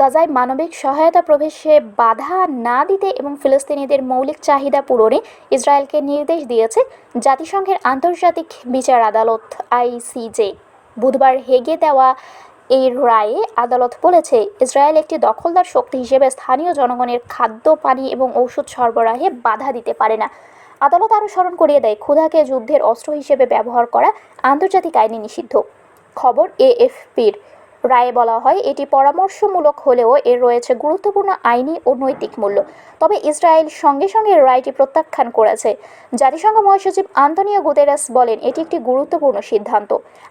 গাজায় মানবিক সহায়তা প্রবেশে বাধা না দিতে এবং ফিলিস্তিনিদের মৌলিক চাহিদা পূরণে ইসরায়েলকে নির্দেশ দিয়েছে জাতিসংঘের আন্তর্জাতিক বিচার আদালত আইসিজে। বুধবার হেগে দেওয়া এই রায়ে আদালত বলেছে, ইসরায়েল একটি দখলদার শক্তি হিসেবে স্থানীয় জনগণের খাদ্য, পানি এবং ঔষধ সরবরাহে বাধা দিতে পারে না। আদালত আরও স্মরণ করিয়ে দেয়, ক্ষুধাকে যুদ্ধের অস্ত্র হিসেবে ব্যবহার করা আন্তর্জাতিক আইনে নিষিদ্ধ। খবর এএফপির। রায়ে বলা হয়, এটি পরামর্শমূলক হলেও এর রয়েছে গুরুত্বপূর্ণ আইনি ও নৈতিক মূল্য। তবে ইসরায়েল সঙ্গে সঙ্গে রায়টি প্রত্যাখ্যান করেছে। জাতিসংঘ মহাসচিব আন্তনিও গুতেরাস বলেন, এটি একটি গুরুত্বপূর্ণ সিদ্ধান্ত।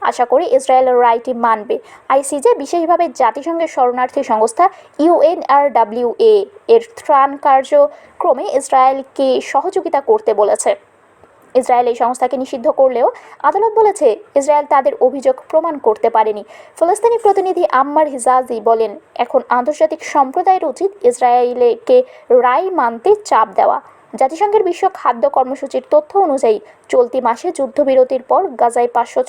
আশা করি ইসরায়েল রায়টি মানবে। আইসিজে বিশেষভাবে জাতিসংঘের শরণার্থী সংস্থা ইউএনআরডাব্লিউএ এর ত্রাণ কার্যক্রমে ইসরায়েলকে সহযোগিতা করতে বলেছে। ইসরায়েল এই সংস্থাকে নিষিদ্ধ করলেও আদালত বলেছে ইসরায়েল তাদের অভিযোগ প্রমাণ করতে পারেনি। ফলস্তিনি প্রতিনিধি আম্মার হিজাজি বলেন, এখন আন্তর্জাতিক সম্প্রদায়ের উচিত ইসরায়েলকে রায় মানতে চাপ দেওয়া। জাতিসংঘের বিশ্ব খাদ্য কর্মসূচির তথ্য অনুযায়ী, চলতি মাসে যুদ্ধবিরতির পর গাজায় পাঁচশো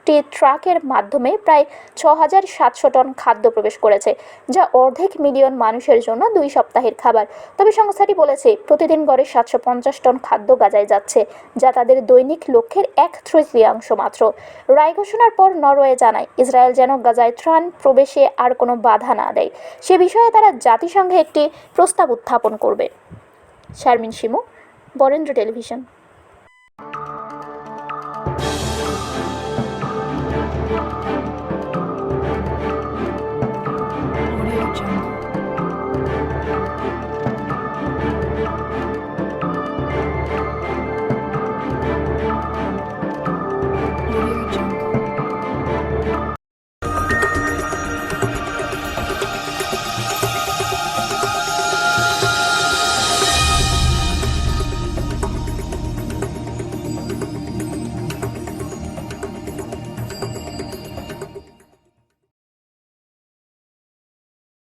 একটি ট্রাকের মাধ্যমে প্রায় ছ হাজার সাতশো টন খাদ্য প্রবেশ করেছে, যা অর্ধেক মিলিয়ন মানুষের জন্য দুই সপ্তাহের খাবার। তবে সংস্থাটি বলেছে, প্রতিদিন গড়ে সাতশো পঞ্চাশ টন খাদ্য গাজায় যাচ্ছে, যা তাদের দৈনিক লক্ষ্যের এক তৃতীয়াংশ মাত্র। রায় ঘোষণার পর নরওয়ে জানায়, ইসরায়েল যেন গাজায় ত্রাণ প্রবেশে আর কোনো বাধা না দেয়। সে বিষয়ে তারা জাতিসংঘে একটি প্রস্তাব উত্থাপন করবে। শারমিন শিমু, বরেন্দ্র টেলিভিশন। 我。